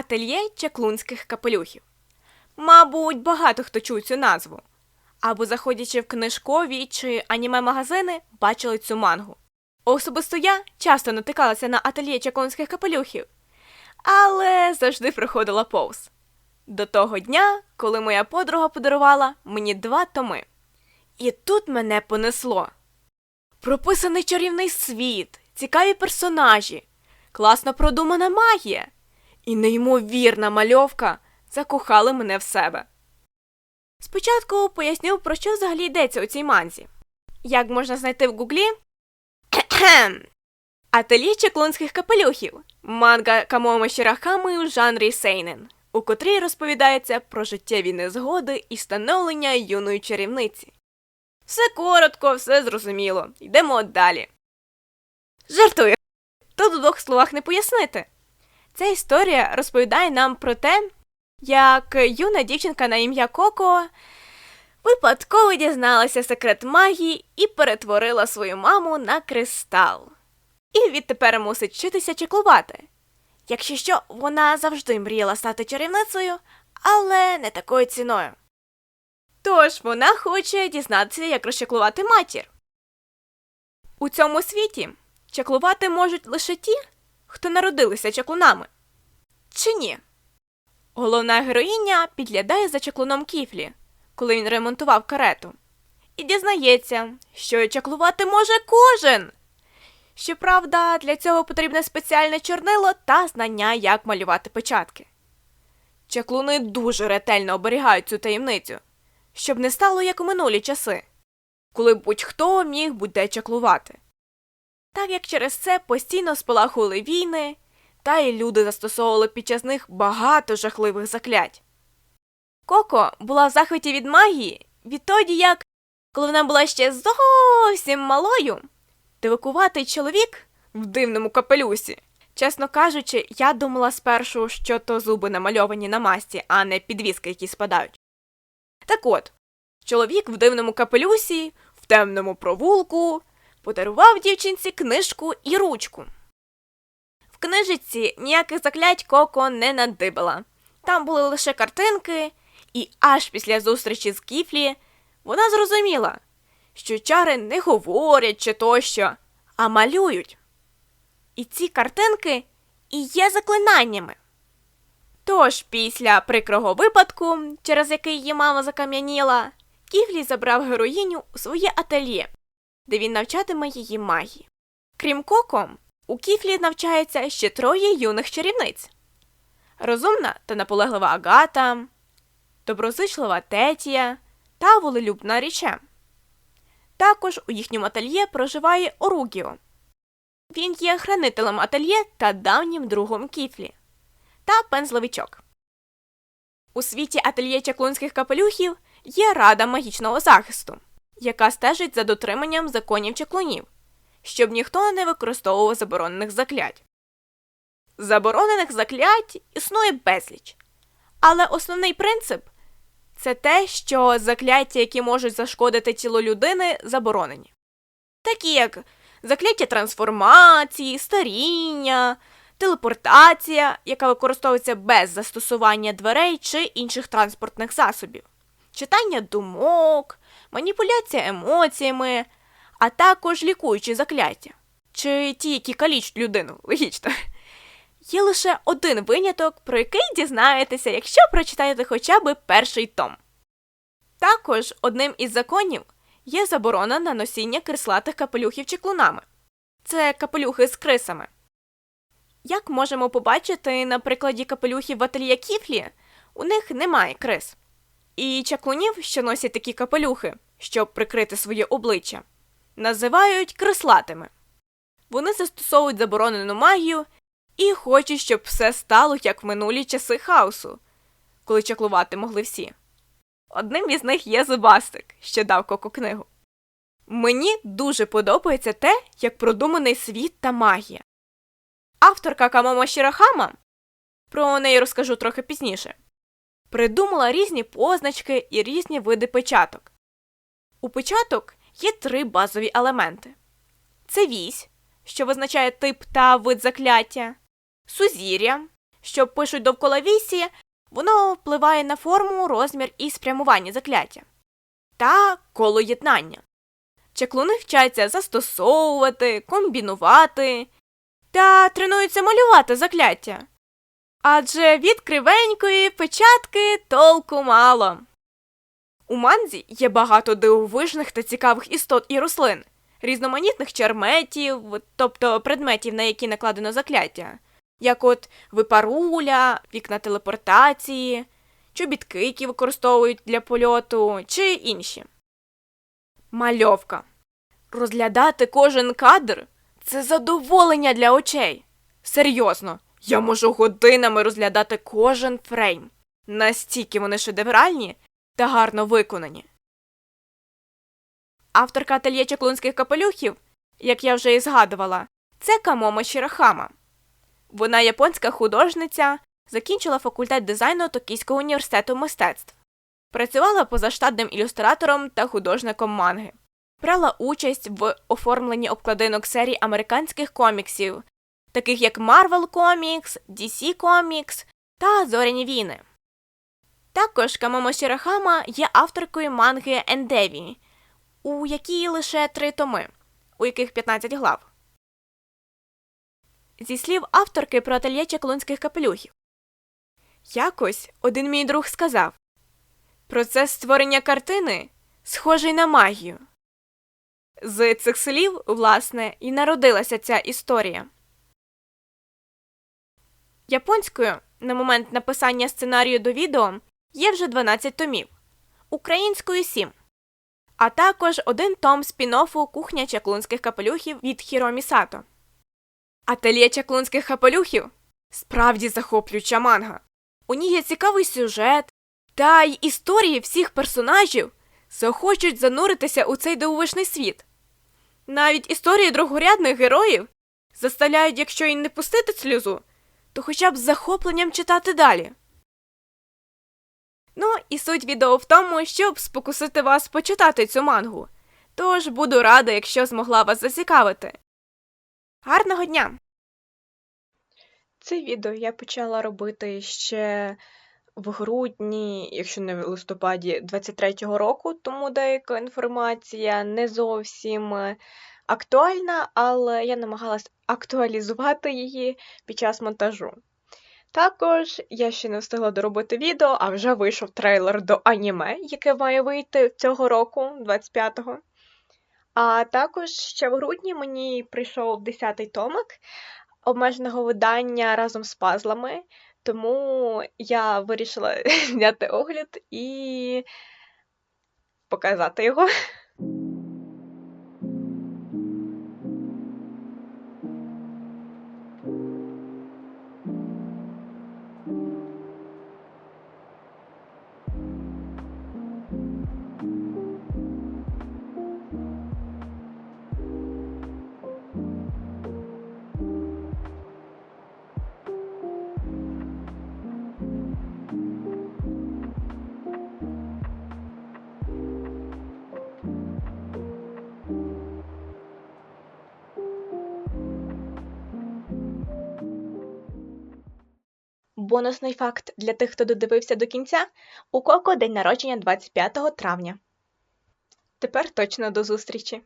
Ательє чаклунських капелюхів. Мабуть, багато хто чув цю назву. Або заходячи в книжкові чи аніме-магазини, бачили цю мангу. Особисто я часто натикалася на ательє чаклунських капелюхів, але завжди проходила повз. До того дня, коли моя подруга подарувала мені два томи. І тут мене понесло. Прописаний чарівний світ, цікаві персонажі, класно продумана магія і неймовірна мальовка закохали мене в себе. Спочатку поясню, про що взагалі йдеться у цій манзі. Як можна знайти в гуглі? Кхе-кхем. Ательє чаклунських капелюхів. Манга Камомо Шірахами в жанрі Сейнен, у котрій розповідається про життєві незгоди і становлення юної чарівниці. Все коротко, все зрозуміло. Йдемо далі. Жартую. Тут у двох словах не пояснити. Ця історія розповідає нам про те, як юна дівчинка на ім'я Коко випадково дізналася секрет магії і перетворила свою маму на кристал. І відтепер мусить вчитися чеклувати. Якщо що, вона завжди мріяла стати чарівницею, але не такою ціною. Тож вона хоче дізнатися, як розчаклувати матір. У цьому світі чаклувати можуть лише ті, хто народилися чаклунами. Чи ні? Головна героїня підглядає за чаклуном Кіфлі, коли він ремонтував карету, і дізнається, що чаклувати може кожен. Щоправда, для цього потрібне спеціальне чорнило та знання, як малювати печатки. Чаклуни дуже ретельно оберігають цю таємницю, щоб не стало як у минулі часи, коли будь-хто міг будь-де чаклувати. Так як через це постійно спалахували війни, та й люди застосовували під час них багато жахливих заклять. Коко була в захваті від магії відтоді, як, коли вона була ще зовсім малою, дивакуватий чоловік в дивному капелюсі. Чесно кажучи, я думала спершу, що то зуби намальовані на масті, а не підвіски, які спадають. Так от, чоловік в дивному капелюсі, в темному провулку, подарував дівчинці книжку і ручку. В книжиці ніяких заклять Коко не надибала. Там були лише картинки, і аж після зустрічі з Кіфлі вона зрозуміла, що чари не говорять чи тощо, а малюють. І ці картинки і є заклинаннями. Тож, після прикрого випадку, через який її мама закам'яніла, Кіфлі забрав героїню у своє ательє, де він навчатиме її магії. Крім Коко, у Кіфлі навчається ще троє юних чарівниць: розумна та наполеглива Агата, доброзичлива Тетія та волелюбна Річе. Також у їхньому ательє проживає Оругіо. Він є хранителем ательє та давнім другом Кіфлі та пензловичок. У світі ательє чаклунських капелюхів є рада магічного захисту, яка стежить за дотриманням законів чаклунів, щоб ніхто не використовував заборонених заклять. Заборонених заклять існує безліч, але основний принцип це те, що закляття, які можуть зашкодити тіло людини, заборонені. Такі як закляття трансформації, старіння, телепортація, яка використовується без застосування дверей чи інших транспортних засобів, читання думок, маніпуляція емоціями, а також лікуючі закляття, чи ті, які калічать людину, логічно. Є лише один виняток, про який дізнаєтеся, якщо прочитаєте хоча б перший том. Також одним із законів є заборона на носіння крислатих капелюхів чеклунами. Це капелюхи з крисами. Як можемо побачити на прикладі капелюхів в ательє Кіфлі, у них немає крис. І чаклунів, що носять такі капелюхи, щоб прикрити своє обличчя, називають крислатими. Вони застосовують заборонену магію і хочуть, щоб все стало як в минулі часи хаосу, коли чаклувати могли всі. Одним із них є Зубастик, що дав коко книгу. Мені дуже подобається те, як продуманий світ та магія. Авторка Камомо Шірахама, про неї розкажу трохи пізніше, придумала різні позначки і різні види печаток. У печаток є три базові елементи: це вісь, що визначає тип та вид закляття, сузір'я, що пишуть довкола вісі, воно впливає на форму, розмір і спрямування закляття та коло єднання. Чаклуни вчаться застосовувати, комбінувати та тренуються малювати закляття. Адже від кривенької печатки толку мало. У манзі є багато дивовижних та цікавих істот і рослин, різноманітних черметів, тобто предметів, на які накладено закляття, як от випаруля, вікна телепортації, чобітки, які використовують для польоту, чи інші. Мальовка. Розглядати кожен кадр це задоволення для очей. Серйозно, я можу годинами розглядати кожен фрейм. Настільки вони шедевральні та гарно виконані. Авторка ательє чаклунських капелюхів, як я вже і згадувала, це Камомо Шірахама. Вона японська художниця, закінчила факультет дизайну Токійського університету мистецтв. Працювала позаштатним ілюстратором та художником манги. Брала участь в оформленні обкладинок серій американських коміксів, таких як Marvel Comics, DC Comics та Зоряні війни. Також Камомо Шірахама є авторкою манги Ендеві, у якій лише три томи, у яких 15 глав. Зі слів авторки про ательє чаклунських капелюхів. Якось один мій друг сказав процес створення картини схожий на магію. З цих слів, власне, і народилася ця історія. Японською на момент написання сценарію до відео є вже 12 томів, українською 7, а також один том спін-оффу Кухня чаклунських капелюхів від Хіромі Сато. Ательє чаклунських капелюхів справді захоплююча манга. У ній є цікавий сюжет, та й історії всіх персонажів захочуть зануритися у цей дивовижний світ. Навіть історії другорядних героїв заставляють, якщо й не пустити сльозу, то хоча б з захопленням читати далі. Ну і суть відео в тому, щоб спокусити вас почитати цю мангу. Тож буду рада, якщо змогла вас зацікавити. Гарного дня! Це відео я почала робити ще в грудні, якщо не в листопаді 23-го року, тому деяка інформація не зовсім актуальна, але я намагалась актуалізувати її під час монтажу. Також я ще не встигла доробити відео, а вже вийшов трейлер до аніме, яке має вийти цього року, 25-го. А також ще в грудні мені прийшов 10-й томик обмеженого видання разом з пазлами, тому я вирішила зняти огляд і показати його. Бонусний факт для тих, хто додивився до кінця: у Коко день народження 25 травня. Тепер точно до зустрічі!